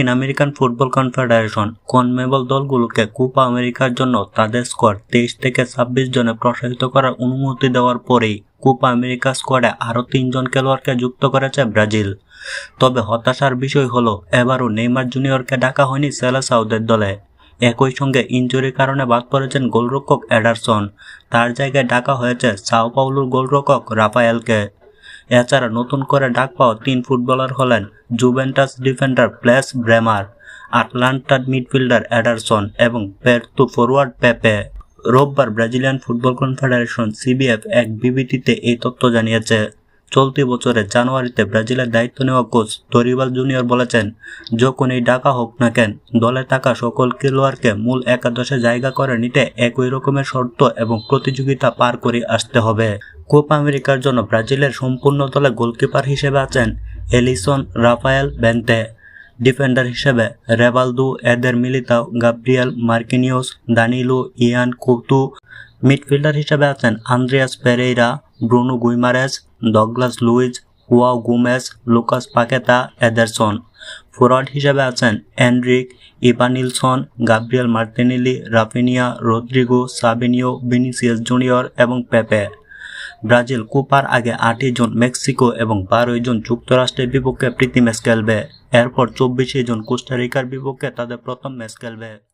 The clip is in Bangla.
মার্কিন আমেরিকান ফুটবল কনফেডারেশন কনমেবল দলগুলোকে কোপা আমেরিকার জন্য তাদের স্কোয়াড তেইশ থেকে ছাব্বিশ জনে প্রসারিত করার অনুমতি দেওয়ার পরেই কোপা আমেরিকা স্কোয়াডে আরও তিনজন খেলোয়াড়কে যুক্ত করেছে ব্রাজিল। তবে হতাশার বিষয় হলো, এবারও নেইমার জুনিয়রকে ডাকা হয়নি সেলেসাউদের দলে। একই সঙ্গে ইনজুরির কারণে বাদ পড়েছেন গোলরক্ষক এডারসন। তার জায়গায় ডাকা হয়েছে সাও পাউলুর গোলরক্ষক রাফায়েলকে। এছাড়া নতুন করে ডাক পাওয়া তিন ফুটবলার হলেন জুভেন্টাস ডিফেন্ডার প্লেস ব্রেমার, আটলান্টার মিডফিল্ডার অ্যাডারসন এবং পেরতু ফরওয়ার্ড পেপে। রোববার ব্রাজিলিয়ান ফুটবল কনফেডারেশন সিবিএফ এক বিবৃতিতে এই তথ্য জানিয়েছে। চলতি বছরের জানুয়ারিতে ব্রাজিলের দায়িত্ব নেওয়া কোচ তরিবাল জুনিয়র বলেছেন যখনই ডাকা হোক না কেন, দলে থাকা সকল খেলোয়াড়কে মূল একাদশে জায়গা করে নিতে একই রকমের শর্ত এবং প্রতিযোগিতা পার করে আসতে হবে। কোপা আমেরিকার জন্য ব্রাজিলের সম্পূর্ণ দলে গোলকিপার হিসেবে আছেন এলিসন রাফায়েল বেন্তে ডিফেন্ডার হিসেবে রেবালদু এদের Militao Gabriel Marquinhos Danilo Yan কুতু। মিডফিল্ডার হিসেবে আছেন Andreas Pereira, Bruno Guimaraes, Douglas Luiz, Joao Gomes, Lucas Paqueta, Ederson. Forward হিসেবে আছেন Henrique Evanilson, Gabriel Martinelli, Raphinha Rodrygo, Savinho, Vinicius Junior এবং পেপে। ব্রাজিল, কোপার আগে আটই জন মেক্সিকো এবং বারোই জন যুক্তরাষ্ট্রের বিপক্ষে প্রীতি ম্যাচ খেলবে। এরপর চব্বিশে জন কোস্টারিকার বিপক্ষে তাদের প্রথম ম্যাচ খেলবে।